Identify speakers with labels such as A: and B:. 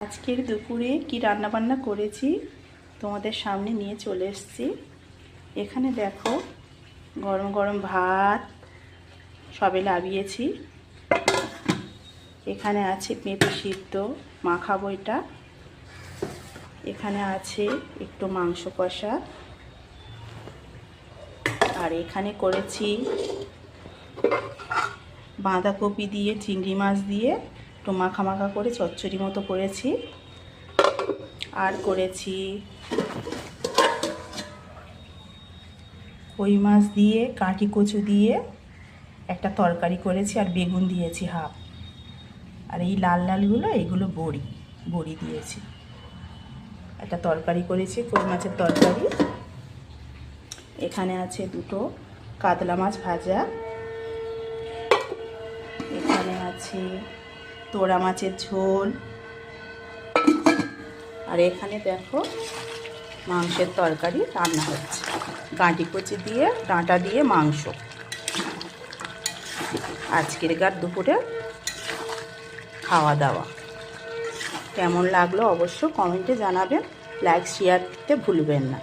A: আজকের দুপুরে কি রান্না বান্না করেছি তোমাদের সামনে নিয়ে চলে এসেছি। এখানে দেখো গরম গরম ভাত সবে লাভিয়েছি এখানে আছে পেঁপে সিদ্ধ, মাখাবো এটা। এখানে আছে একটু মাংস কষা। আর এখানে করেছি বাঁধাকপি দিয়ে, চিংড়ি মাছ দিয়ে একটু মাখা মাখা করে চচ্চড়ি মতো করেছি। আর করেছি কই মাছ দিয়ে, কাঁটি কচু দিয়ে একটা তরকারি করেছি আর বেগুন দিয়েছি হাফ। আর এই লাল লালগুলো এইগুলো বড়ি বড়ি দিয়েছি। একটা তরকারি করেছি, কই মাছের তরকারি। এখানে আছে দুটো কাতলা মাছ ভাজা। এখানে আছে তোড়া মাছের ঝোল। আর এখানে দেখো মাংসের তরকারি রান্না হচ্ছে। গাঁটি কচি দিয়ে, ডাঁটা দিয়ে মাংস। আজকের গার দুপুরে খাওয়া দাওয়া কেমন লাগল অবশ্য কমেন্টে জানাবেন, লাইক, শেয়ার করতে ভুলবেন না।